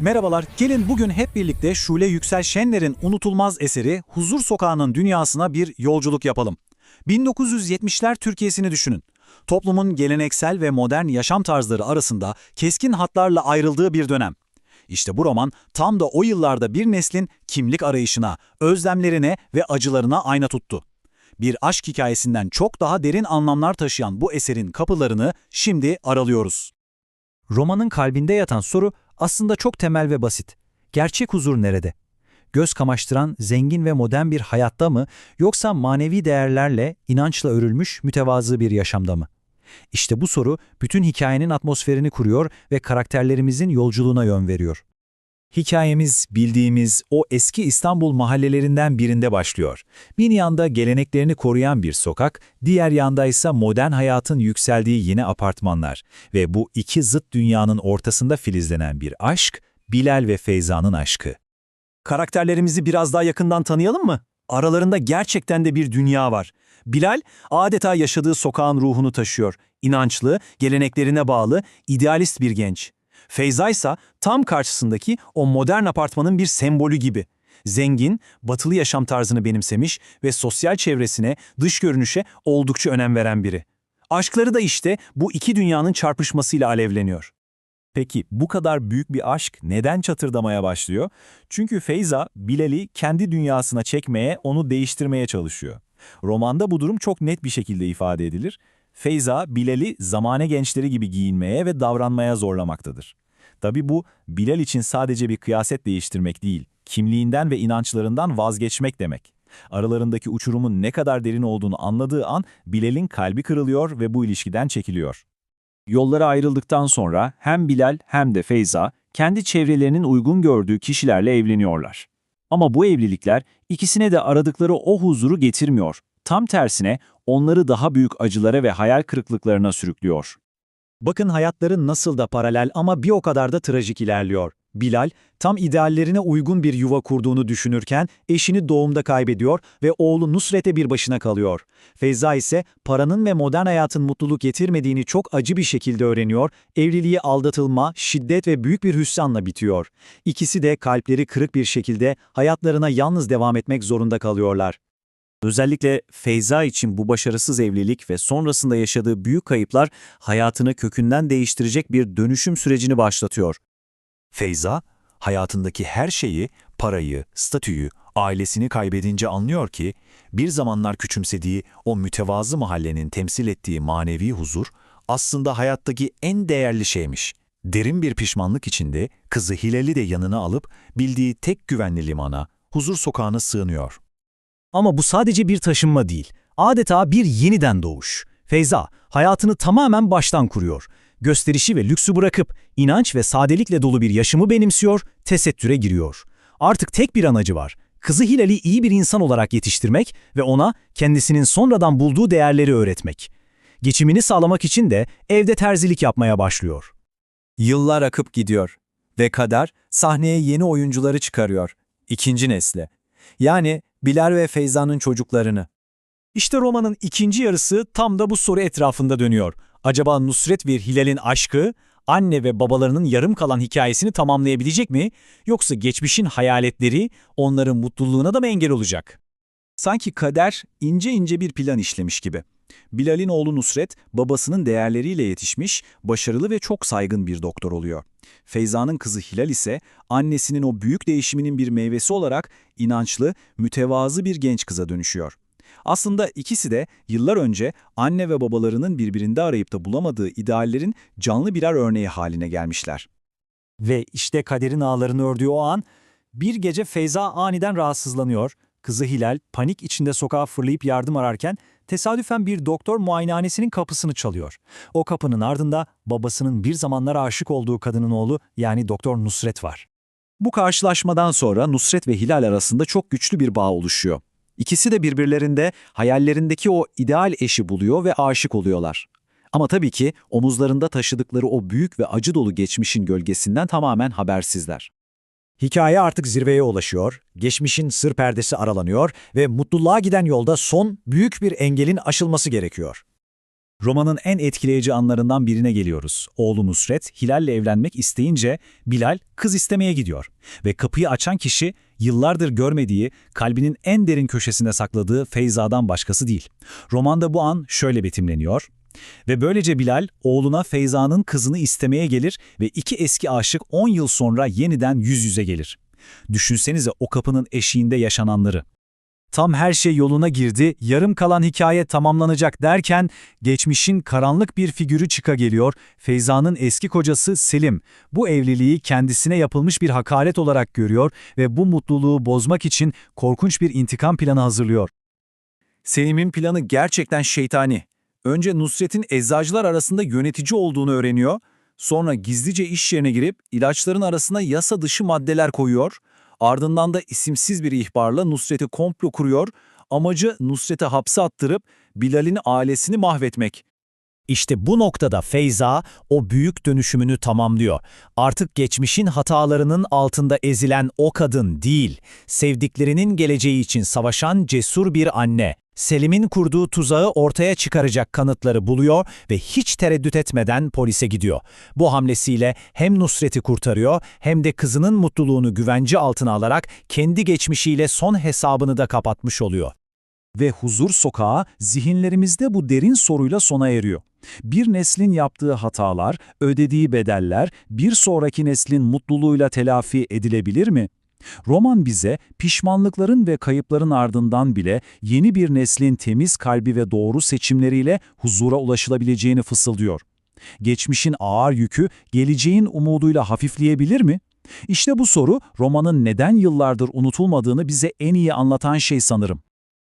Merhabalar, gelin bugün hep birlikte Şule Yüksel Şenler'in unutulmaz eseri Huzur Sokağı'nın dünyasına bir yolculuk yapalım. 1970'ler Türkiye'sini düşünün. Toplumun geleneksel ve modern yaşam tarzları arasında keskin hatlarla ayrıldığı bir dönem. İşte bu roman tam da o yıllarda bir neslin kimlik arayışına, özlemlerine ve acılarına ayna tuttu. Bir aşk hikayesinden çok daha derin anlamlar taşıyan bu eserin kapılarını şimdi aralıyoruz. Romanın kalbinde yatan soru aslında çok temel ve basit. Gerçek huzur nerede? Göz kamaştıran zengin ve modern bir hayatta mı yoksa manevi değerlerle, inançla örülmüş mütevazı bir yaşamda mı? İşte bu soru bütün hikayenin atmosferini kuruyor ve karakterlerimizin yolculuğuna yön veriyor. Hikayemiz bildiğimiz o eski İstanbul mahallelerinden birinde başlıyor. Bir yanda geleneklerini koruyan bir sokak, diğer yanda ise modern hayatın yükseldiği yeni apartmanlar ve bu iki zıt dünyanın ortasında filizlenen bir aşk, Bilal ve Feyza'nın aşkı. Karakterlerimizi biraz daha yakından tanıyalım mı? Aralarında gerçekten de bir dünya var. Bilal, adeta yaşadığı sokağın ruhunu taşıyor. İnançlı, geleneklerine bağlı, idealist bir genç. Feyza ise tam karşısındaki o modern apartmanın bir sembolü gibi. Zengin, batılı yaşam tarzını benimsemiş ve sosyal çevresine, dış görünüşe oldukça önem veren biri. Aşkları da işte bu iki dünyanın çarpışmasıyla alevleniyor. Peki bu kadar büyük bir aşk neden çatırdamaya başlıyor? Çünkü Feyza, Bilal'i kendi dünyasına çekmeye, onu değiştirmeye çalışıyor. Romanda bu durum çok net bir şekilde ifade edilir. Feyza, Bilal'i zamane gençleri gibi giyinmeye ve davranmaya zorlamaktadır. Tabi bu, Bilal için sadece bir kıyaset değiştirmek değil, kimliğinden ve inançlarından vazgeçmek demek. Aralarındaki uçurumun ne kadar derin olduğunu anladığı an Bilal'in kalbi kırılıyor ve bu ilişkiden çekiliyor. Yolları ayrıldıktan sonra hem Bilal hem de Feyza kendi çevrelerinin uygun gördüğü kişilerle evleniyorlar. Ama bu evlilikler ikisine de aradıkları o huzuru getirmiyor. Tam tersine onları daha büyük acılara ve hayal kırıklıklarına sürüklüyor. Bakın hayatları nasıl da paralel ama bir o kadar da trajik ilerliyor. Bilal, tam ideallerine uygun bir yuva kurduğunu düşünürken eşini doğumda kaybediyor ve oğlu Nusret'e bir başına kalıyor. Feyza ise paranın ve modern hayatın mutluluk getirmediğini çok acı bir şekilde öğreniyor, evliliği aldatılma, şiddet ve büyük bir hüsranla bitiyor. İkisi de kalpleri kırık bir şekilde hayatlarına yalnız devam etmek zorunda kalıyorlar. Özellikle Feyza için bu başarısız evlilik ve sonrasında yaşadığı büyük kayıplar hayatını kökünden değiştirecek bir dönüşüm sürecini başlatıyor. Feyza, hayatındaki her şeyi, parayı, statüyü, ailesini kaybedince anlıyor ki, bir zamanlar küçümsediği o mütevazı mahallenin temsil ettiği manevi huzur, aslında hayattaki en değerli şeymiş. Derin bir pişmanlık içinde kızı Hilal'i de yanına alıp bildiği tek güvenli limana, huzur sokağına sığınıyor. Ama bu sadece bir taşınma değil, adeta bir yeniden doğuş. Feyza, hayatını tamamen baştan kuruyor. Gösterişi ve lüksü bırakıp inanç ve sadelikle dolu bir yaşamı benimsiyor, tesettüre giriyor. Artık tek bir amacı var. Kızı Hilal'i iyi bir insan olarak yetiştirmek ve ona kendisinin sonradan bulduğu değerleri öğretmek. Geçimini sağlamak için de evde terzilik yapmaya başlıyor. Yıllar akıp gidiyor ve kader sahneye yeni oyuncuları çıkarıyor. İkinci nesle. Yani Bilal ve Feyza'nın çocuklarını. İşte romanın ikinci yarısı tam da bu soru etrafında dönüyor. Acaba Nusret ve Hilal'in aşkı, anne ve babalarının yarım kalan hikayesini tamamlayabilecek mi? Yoksa geçmişin hayaletleri onların mutluluğuna da mı engel olacak? Sanki kader ince ince bir plan işlemiş gibi. Bilal'in oğlu Nusret, babasının değerleriyle yetişmiş, başarılı ve çok saygın bir doktor oluyor. Feyza'nın kızı Hilal ise annesinin o büyük değişiminin bir meyvesi olarak inançlı, mütevazı bir genç kıza dönüşüyor. Aslında ikisi de yıllar önce anne ve babalarının birbirinde arayıp da bulamadığı ideallerin canlı birer örneği haline gelmişler. Ve işte kaderin ağlarını ördüğü o an, bir gece Feyza aniden rahatsızlanıyor. Kızı Hilal panik içinde sokağa fırlayıp yardım ararken tesadüfen bir doktor muayenehanesinin kapısını çalıyor. O kapının ardında babasının bir zamanlar aşık olduğu kadının oğlu yani Doktor Nusret var. Bu karşılaşmadan sonra Nusret ve Hilal arasında çok güçlü bir bağ oluşuyor. İkisi de birbirlerinde hayallerindeki o ideal eşi buluyor ve aşık oluyorlar. Ama tabii ki omuzlarında taşıdıkları o büyük ve acı dolu geçmişin gölgesinden tamamen habersizler. Hikaye artık zirveye ulaşıyor, geçmişin sır perdesi aralanıyor ve mutluluğa giden yolda son büyük bir engelin aşılması gerekiyor. Romanın en etkileyici anlarından birine geliyoruz. Oğlu Nusret, Hilal'le evlenmek isteyince Bilal kız istemeye gidiyor. Ve kapıyı açan kişi yıllardır görmediği, kalbinin en derin köşesinde sakladığı Feyza'dan başkası değil. Romanda bu an şöyle betimleniyor. Ve böylece Bilal, oğluna Feyza'nın kızını istemeye gelir ve iki eski aşık 10 yıl sonra yeniden yüz yüze gelir. Düşünsenize o kapının eşiğinde yaşananları. Tam her şey yoluna girdi, yarım kalan hikaye tamamlanacak derken geçmişin karanlık bir figürü çıka geliyor. Feyza'nın eski kocası Selim. Bu evliliği kendisine yapılmış bir hakaret olarak görüyor ve bu mutluluğu bozmak için korkunç bir intikam planı hazırlıyor. Selim'in planı gerçekten şeytani. Önce Nusret'in eczacılar arasında yönetici olduğunu öğreniyor, sonra gizlice iş yerine girip ilaçların arasına yasa dışı maddeler koyuyor, ardından da isimsiz bir ihbarla Nusret'i komplo kuruyor, amacı Nusret'i hapse attırıp Bilal'in ailesini mahvetmek. İşte bu noktada Feyza o büyük dönüşümünü tamamlıyor. Artık geçmişin hatalarının altında ezilen o kadın değil, sevdiklerinin geleceği için savaşan cesur bir anne. Selim'in kurduğu tuzağı ortaya çıkaracak kanıtları buluyor ve hiç tereddüt etmeden polise gidiyor. Bu hamlesiyle hem Nusret'i kurtarıyor hem de kızının mutluluğunu güvence altına alarak kendi geçmişiyle son hesabını da kapatmış oluyor. Ve huzur sokağı zihinlerimizde bu derin soruyla sona eriyor. Bir neslin yaptığı hatalar, ödediği bedeller bir sonraki neslin mutluluğuyla telafi edilebilir mi? Roman bize pişmanlıkların ve kayıpların ardından bile yeni bir neslin temiz kalbi ve doğru seçimleriyle huzura ulaşılabileceğini fısıldıyor. Geçmişin ağır yükü geleceğin umuduyla hafifleyebilir mi? İşte bu soru romanın neden yıllardır unutulmadığını bize en iyi anlatan şey sanırım.